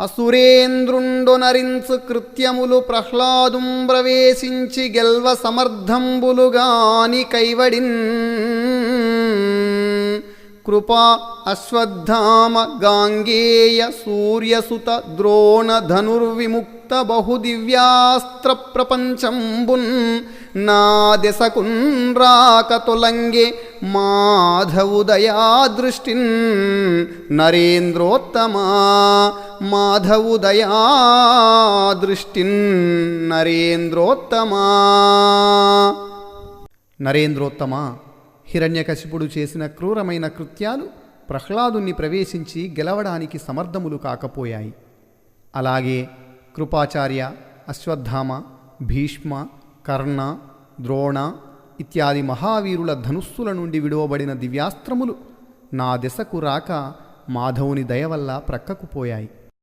అసురేంద్రుండునరించు కృత్యములు ప్రహ్లాదుం ప్రవేశించి గెల్వ సమర్థంబులుగాని కైవడిన్. కృపా అశ్వత్థామ గాంగేయ సూర్యసుత ద్రోణ ధనుర్విముక్త బహుదివ్యాస్త్ర ప్రపంచంబున్. నా దిశకున్ రాక తొలంగే మాధవుదయా దృష్టిన్ నరేంద్రోత్తమా మాధవుదయా దృష్టిన్ నరేంద్రోత్తమా. నరేంద్రోత్తమ హిరణ్యకశిపుడు చేసిన క్రూరమైన కృత్యాలు ప్రహ్లాదుని ప్రవేశించి గెలవడానికి సమర్థములు కాకపోయాయి. అలాగే కృపాచార్య అశ్వత్థామ భీష్మ కర్ణ ద్రోణ ఇత్యాది మహావీరుల ధనుస్సుల నుండి విడువబడిన దివ్యాస్త్రములు నా దిశకు రాక మాధవుని దయ వల్ల ప్రక్కకు పోయాయి.